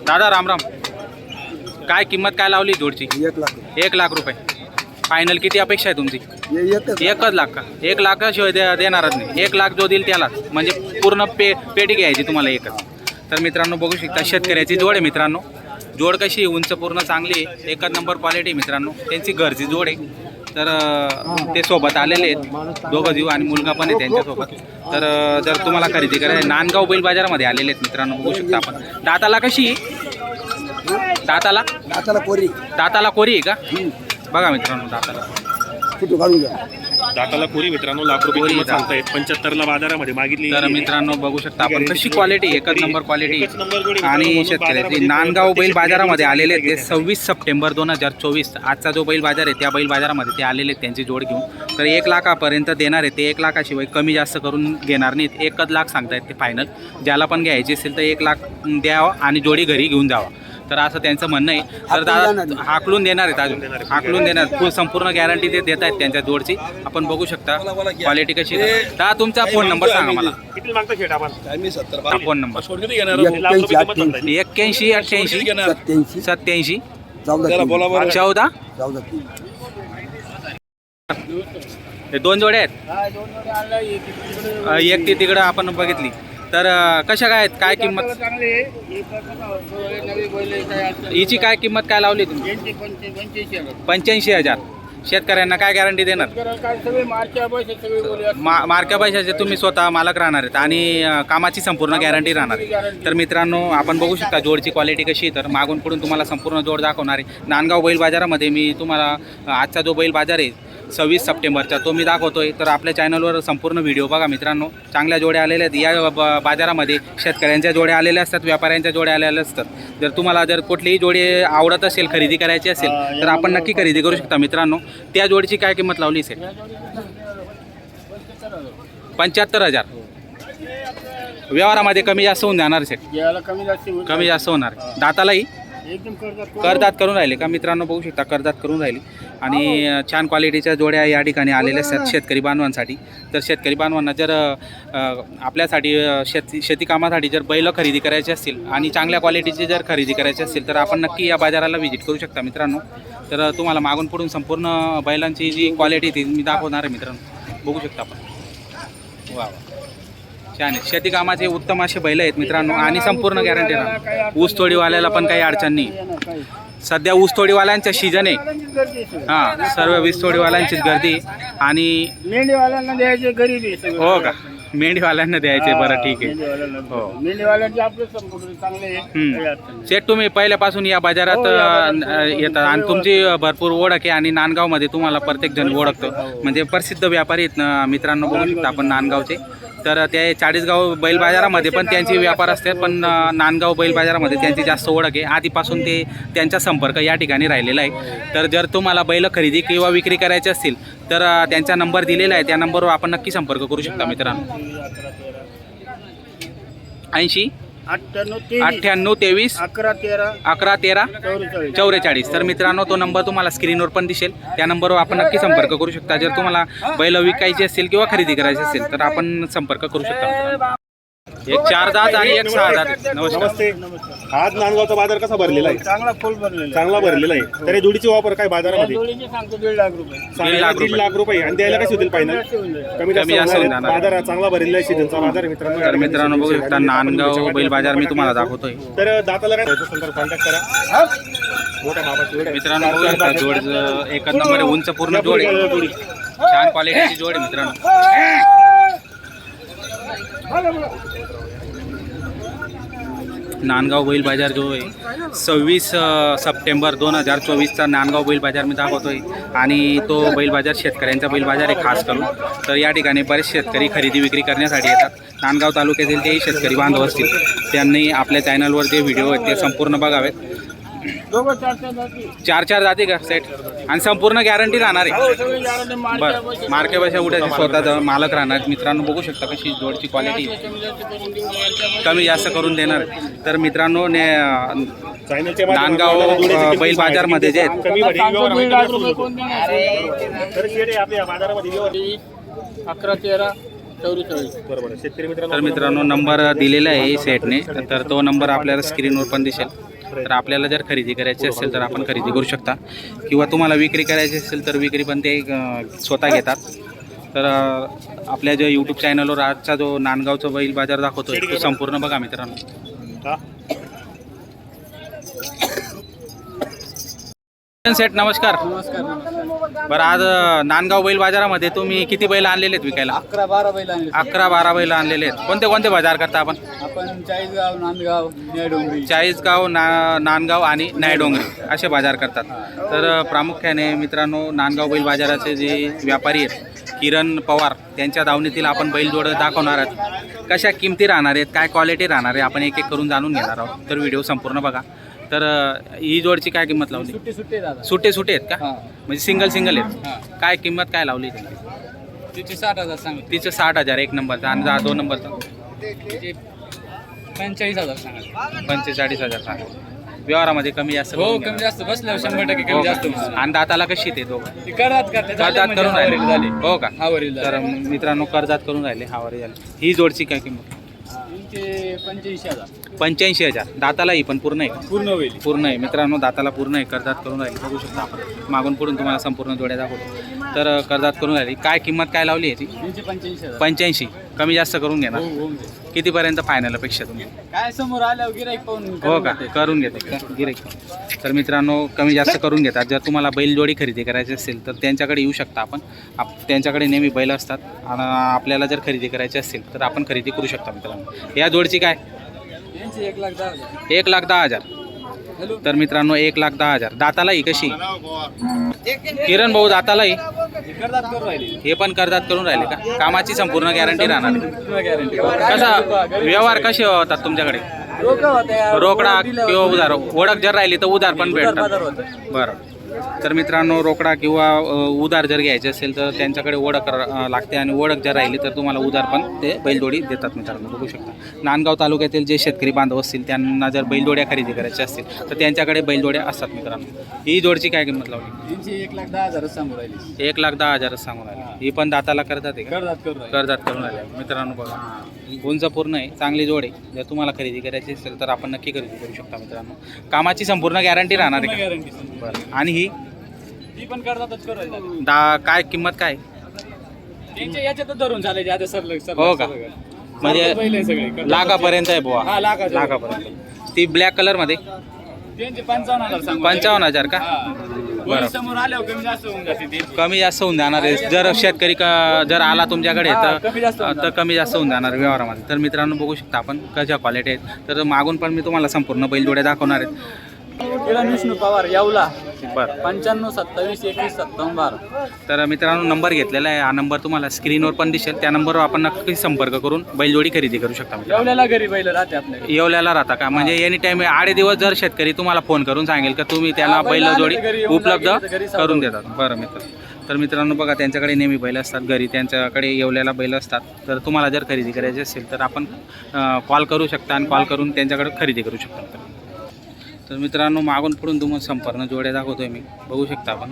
दादा रामराम काय किंमत काय लावली जोडची? एक लाख. एक लाख रुपये. फायनल किती अपेक्षा आहे तुमची? एकच एकच लाख का? एक लाखाशिवाय दे देणारच नाही. एक लाख जो देईल त्यालाच. म्हणजे पूर्ण पे पेटी घ्यायची तुम्हाला एकच. तर मित्रांनो बघू शकता शेतकऱ्याची जोड आहे मित्रांनो. जोड कशी? उंच पूर्ण चांगली आहे. एकच नंबर क्वालिटी मित्रांनो. त्यांची घरची जोड आहे. तर ते सोबत आलेले आहेत. दोघं जीव आणि मुलगा पण आहे त्यांच्यासोबत. तर जर तुम्हाला खरेदी करायची नांदगाव बैल बाजारामध्ये आलेले आहेत मित्रांनो बघू शकता आपण. दाताला कशी आहे? दाताला? दाताला पोरी दाताला कोरी आहे का? बघा मित्रांनो दाताला. फोटो काढून घ्या. दाताला पुरी मित्रांनो लाख रुपये किंमत. सांगतायत. पंच्याहत्तरला बाजारामध्ये मागितली. तर मित्रांनो बघू शकता आपण कशी क्वालिटी एकच नंबर क्वालिटी आणि शेतकऱ्याचे नांदगाव बैल बाजारामध्ये आलेले आहेत ते. सव्वीस सप्टेंबर दोन हजार चोवीस. आजचा जो बैल बाजार आहे त्या बैल बाजारामध्ये ते आलेले आहेत त्यांची जोड घेऊन. तर एक लाखापर्यंत देणार आहे ते एक लाखाशिवाय कमी जास्त करून घेणार नाहीत. एकच लाख सांगतायत ते फायनल ज्याला पण घ्यायची असेल तर एक लाख द्यावं आणि जोडी घरी घेऊन जावा. तर असं त्यांचं म्हणणं आहे. तर हाकलून दादा देणार. हाकलून देणार आहेत अजून. हाकलून देणार फुल संपूर्ण गॅरंटी ते देत आहेत त्यांच्या जोडची. आपण बघू शकता क्वालिटी कशी आहे. दादा तुमचा फोन नंबर सांगा मला. हा फोन नंबर एक्क्याऐंशी अठ्ठ्याऐंशी. सत्याऐंशी. सत्याऐंशी. चौदा तीन. चौदा? चौदा तीन. हे दोन जोडे आहेत? अ, एक ती तिकडं आपण बघितली. तर कशा काय आहेत? काय किंमत? हिची काय किंमत काय लावली तुम्ही? पंच्याऐंशी हजार. शेतकऱ्यांना काय गॅरंटी देणार? मा मार्क्या पैशाचे तुम्ही स्वतः मालक राहणार आहेत आणि कामाची संपूर्ण गॅरंटी राहणार आहे तर मित्रांनो आपण बघू शकता जोडची क्वालिटी कशी आहे. तर मागून पुढून तुम्हाला संपूर्ण जोड दाखवणार आहे. नांदगाव बैल बाजारामध्ये मी तुम्हाला आजचा जो बैल बाजार आहे सव्वीस सप्टेंबरचा तो मी दाखवतोय. तर आपल्या चॅनलवर संपूर्ण व्हिडिओ बघा मित्रांनो. चांगल्या जोड्या आलेल्या आहेत. या ब- बाजारामध्ये शेतकऱ्यांच्या जोड्या आलेल्या असतात व्यापाऱ्यांच्या जोड्या आलेल्या असतात. जर तुम्हाला जर कुठलीही जोडी आवडत असेल खरेदी करायची असेल तर आपण नक्की खरेदी करू शकता मित्रांनो. त्या जोडीची काय किंमत लावली असेल पंच्याहत्तर हजार. व्यवहारामध्ये कमी जास्त होऊन जाणार सेट कमी जास्त होणार. दातालाही? करदात करून राहिले का मित्रांनो? बघू शकता करदात करून राहिले. आणि अ, छान क्वालिटीच्या जोड्या या ठिकाणी आलेल्या असतात शेतकरी बांधवांसाठी. तर शेतकरी बांधवांना जर आपल्यासाठी शेती शेती कामासाठी जर बैल खरेदी करायची असतील आणि चांगल्या क्वालिटीची जर खरेदी करायची असतील तर आपण नक्की या बाजाराला व्हिजिट करू शकता मित्रांनो. तर तुम्हाला मागून पुढून संपूर्ण बैलांची जी क्वालिटी ती मी दाखवणार आहे मित्रांनो. बघू शकता आपण. वा वा. छान आहे. शेती कामाचे उत्तम असे बैल आहेत मित्रांनो. आणि संपूर्ण गॅरंटी राहणार. ऊसतोडीवाल्याला पण काही अडचण नाही. सध्या ऊसतोडीवाल्यांचा सीजन आहे हां सर्व वीसतोडीवाल्यांचीच गर्दी आहे. आणि मेंढीवाल्यांना द्यायचे गरीब आहे सगळं. हो का मेंढीवाल्यांना द्यायचे बरं ठीक आहे मेंढीवाल्यांना हो. मेंढीवाल्यांचे आपले संपूर्ण चांगले आहे. हम्म. काही अडचण नाही. सेठ तुम्ही पहिल्यापासून या बाजारात हो, या बाजारात अ, येतात आणि तुमची भरपूर ओळख आहे आणि नांदगावमध्ये तुम्हाला प्रत्येक जण ओळखतो म्हणजे प्रसिद्ध व्यापारी आहेत ना, मित्रांनो बघू शकता आपण नांदगावचे तर ते चाळीसगाव बैल बाजारामध्ये पण त्यांचे व्यापार असतात पण नांदगाव बैल बाजारामध्ये त्यांची जास्त ओळख आहे. आधीपासून ते त्यांचा संपर्क या ठिकाणी राहिलेला आहे. तर जर तुम्हाला बैल खरेदी किंवा विक्री करायची असतील तर त्यांचा नंबर दिलेला आहे. त्या नंबरवर आपण नक्की संपर्क करू शकता मित्रांनो. ऐंशी अठ्ठ्याण्णव तेवीस. अकरा तेरा. अकरा तेरा. चौवेचाळीस. तर मित्रांनो तो नंबर तुम्हाला स्क्रीनवर पण दिसेल. त्या नंबरवर आपण नक्की संपर्क करू शकता. जर तुम्हाला बैल विकायची असेल किंवा खरेदी करायची असेल तर आपण संपर्क करू शकता. एक चार दात आणि एक सहा दात नमस्कार नमस्ते आज नांदगावचा बाजार कसा भरलेला आहे चांगला फुल भरलेला आहे. चांगला भरलेला आहे तर या जोडीची वापर काय बाजारामध्ये जोडीचे सांगतो दीड लाख रुपये सांगायला लाख दीड रुपये. लाख रुपये आणि द्यायला कशी होतील फायनल जाईल. कमी जास्त कमी जास्त होणार होणार. आहेत. बाजार चांगला भरलेला आहे सीजनचा बाजार आहे मित्रांनो तर मित्रांनो बघू शकता नांदगाव बैल बाजार मी तुम्हाला दाखवतोय तर दाताला काय कॉन्टॅक्ट करा मोठ्या मापाची आहे. मित्रांनो बघू शकता जोड ज- एकच नंबर आहे उंच पूर्ण जोड आहे छान क्वालिटीची जोड आहे मित्रांनो नांदगाव बैल बाजार जो आहे सव्वीस सप्टेंबर दोन हजार चोवीसचा नांदगाव बैल बाजार मी आहे आणि तो बैल बाजार शेतकऱ्यांचा बैल बाजार आहे खास करून. तर या ठिकाणी बरेच शेतकरी खरेदी विक्री करण्यासाठी येतात. नांदगाव तालुक्यातील तेही शेतकरी बांधव असतील. त्यांनी आपल्या चॅनलवर जे व्हिडिओ आहेत ते संपूर्ण बघावेत. दोघं चार चार जाती. चार चार जाते का सेट आणि संपूर्ण गॅरंटी राहणार आहे हो, बरं पैसे. मार्के पैसे उठायचे स्वतः मालक राहणार मित्रांनो बघू शकता कशी जोडची क्वालिटी कमी जास्त करून देऊ, मारक्या पैसे. कमी जास्त करून देणार तर मित्रांनो ने नांदगाव, बैल बाजारमध्ये जे आहेत. कमी आता व्यवहार सांगतो आम्ही दीड लाख कमी रुपये करतो. कोण देणार? तर शेड आहे आपल्या बाजारामध्ये व्यवहार तेवीस, अकरा तेरा चौवेचाळीस बरोबर आहे. शेतकरी मित्रांनो तर मित्रांनो नंबर दिलेला आहे सेटने तर तो नंबर आपल्याला स्क्रीनवर पण दिसेल तर आपल्याला जर खरेदी करायची असेल तर आपण खरेदी करू शकता. किंवा तुम्हाला विक्री करायची असेल तर विक्री पण ते स्वतः घेतात. तर आपल्या जो यूट्यूब चॅनलवर आजचा जो नांदगावचा बैल बाजार दाखवतो तो संपूर्ण बघा मित्रांनो. सेट नमस्कार नमस्कार. बरं आज नांदगाव बैल बाजारामध्ये तुम्ही किती बैल आणलेले आहेत विकायला? अकरा बारा बैल आणले अकरा बारा बैल आणलेले आहेत. कोणते कोणते बाजार करता आपण? आपण चाळीसगाव नांदगाव निळडोंगरी चाळीसगाव ना नांदगाव आणि नायडोंगरी असे बाजार करतात. तर प्रामुख्याने मित्रांनो नांदगाव बैल बाजाराचे जे व्यापारी आहेत किरण पवार त्यांच्या दावणीतील आपण बैलजोड दाखवणार आहोत. कशा किमती राहणार आहेत काय क्वालिटी राहणार आहे आपण एक एक करून जाणून घेणार आहोत. तर व्हिडिओ संपूर्ण बघा. तर अ, ही जोडची काय किंमत लावली? सुट्टी सुट्टी दादा. सुटे सुटे आहेत का? हा. म्हणजे सिंगल सिंगल आहेत. हा. काय किंमत काय लावली? त्यांची तिची साठ हजार सांगितली. तिचं साठ हजार एक नंबरचा आणि जा- दोन नंबरचा. तिची पंचेचाळीस हजार सांगितली. पंचेचाळीस हजार सांगा व्यवहारामध्ये कमी जास्त हो कमी. जास्त. बसल्यावर शंभर टक्के हो कमी जास्त का? होणार. आणि दाताला कशी ते दोघं? ती करतात का? ते झाले कर्जात म्हणजे करून राहिले. झाले. हो का? हावरील तर झाले. मित्रांनो कर्जात करून राहिले. हावर झाले. ही जोडची काय किंमत? पंच्याऐंशी हजार. पंच्याऐंशी हजार. दाताला ही पण पूर्ण आहे पूर्ण होईल. पूर्ण आहे. मित्रांनो दाताला पूर्ण आहे. कर्जात करून राहिली. बघू शकता आपण. मागून पुढून तुम्हाला संपूर्ण जोड्या दाखवतो. तर कर्जात करून राहिली. काय किंमत काय लावली आहे ती पंच्याऐंशी हजार. पंच्याऐंशी. कमी जास्त करून घेणार. हो, होऊन जाईल. कितीपर्यंत फायनल अपेक्षा तुम्ही काय समोर आल्यावर गिराईक पाहून हो का. करून घेते का? गिरेक तर मित्रांनो कमी जास्त करून घेतात जर तुम्हाला बैलजोडी खरेदी करायची असेल तर त्यांच्याकडे येऊ शकता आपण. आप त्यांच्याकडे नेहमी बैल असतात. आणि आपल्याला जर खरेदी करायची असेल तर आपण खरेदी करू शकता मित्रांनो. या जोडची काय? एक लाख दहा हजार. एक लाख दहा हजार. तर मित्रांनो एक लाख दहा हजार. दाताला ही कशी? किरण भाऊ दाताला ही करतात करून राहिली. पण कर्जात करून राहिले का? कामाची संपूर्ण गॅरंटी राहणार. कसा? व्यवहार कसे होतात तुमच्याकडे? रोकडा किंवा उधार. ओळख जर राहिली तर उधार पण भेटतात. बरं. तर मित्रांनो रोकडा किंवा उधार जर घ्यायचे असेल तर त्यांच्याकडे ओळख लागते आणि ओळख जर राहिली तर तुम्हाला उधार पण ते बैलजोडी देतात मित्रांनो बघू शकता. नांदगाव तालुक्यातील जे शेतकरी बांधव असतील त्यांना जर बैलजोड्या खरेदी करायच्या असतील तर त्यांच्याकडे बैलजोड्या असतात मित्रांनो. ही जोडची काय किंमत लावली? एक लाख दहा हजारच सांगू राहिली. एक लाख दहा हजारच सांगून राहिली. ही. पण दाताला करतात करून राहिली. कर्जात करून आल्या मित्रांनो बघा. गुंज पूर्ण आहे चांगली जोड आहे. जर तुम्हाला खरेदी करायची असेल तर आपण नक्की खरेदी करू शकता मित्रांनो. कामाची संपूर्ण गॅरंटी राहणार आहे आणि ही ती पण राहिली दा काय किंमत काय? त्यांच्या याच्यातच धरून झाले आता सर सर हो का? म्हणजे सगळे. करतात. लाखापर्यंत आहे बुवा. हा लाखापर्यंत. ती ब्लॅक कलरमध्ये? त्यांचे पंचावन्न हजार सांगू. पंचावन्न हजार का? बरं बरं. समोर आल्यावर कमी जास्त होऊन जाते ते. कमी जास्त होऊन जाणार आहे. जर शेतकरी क- जर आला तुमच्याकडे हा, कमी जास्त तर होऊन तर कमी जास्त होऊन जाणार व्यवहारामध्ये. तर मित्रांनो बघू शकता आपण कशा क्वालिटी आहेत. तर मागून पण मी तुम्हाला संपूर्ण बैलजोड्या दाखवणार आहेत. किरण विष्णू पवार येवला. बरं. पंच्याण्णव सत्तावीस एकवीस सत्तावन्न बारा. तर मित्रांनो नंबर घेतलेला आहे. हा नंबर तुम्हाला स्क्रीनवर पण दिसेल. त्या नंबरवर आपण नक्की संपर्क करून बैलजोडी खरेदी करू शकता मित्रांनो. येवल्याला घरी बैल राहते आपल्याकडे. येवल्याला राहता का? म्हणजे एनी टाइम आडे दिवस जर शेतकरी तुम्हाला फोन करून सांगेल का तुम्ही त्याला हा, बैल बैल जोडी आले तर घरी येऊन उपलब्ध लागेल तर घरी सावरून करून देतात. बरं मित्र. तर मित्रांनो बघा त्यांच्याकडे नेहमी बैल असतात. घरी त्यांच्याकडे येवल्याला बैल असतात. तर तुम्हाला जर खरेदी करायची असेल तर आपण कॉल करू शकता आणि कॉल करून त्यांच्याकडे खरेदी करू शकता मित्रांनो. तर मित्रांनो मागून पुढून तुम्हाला संपर्क जोड्या दाखवतोय मी. बघू शकता आपण.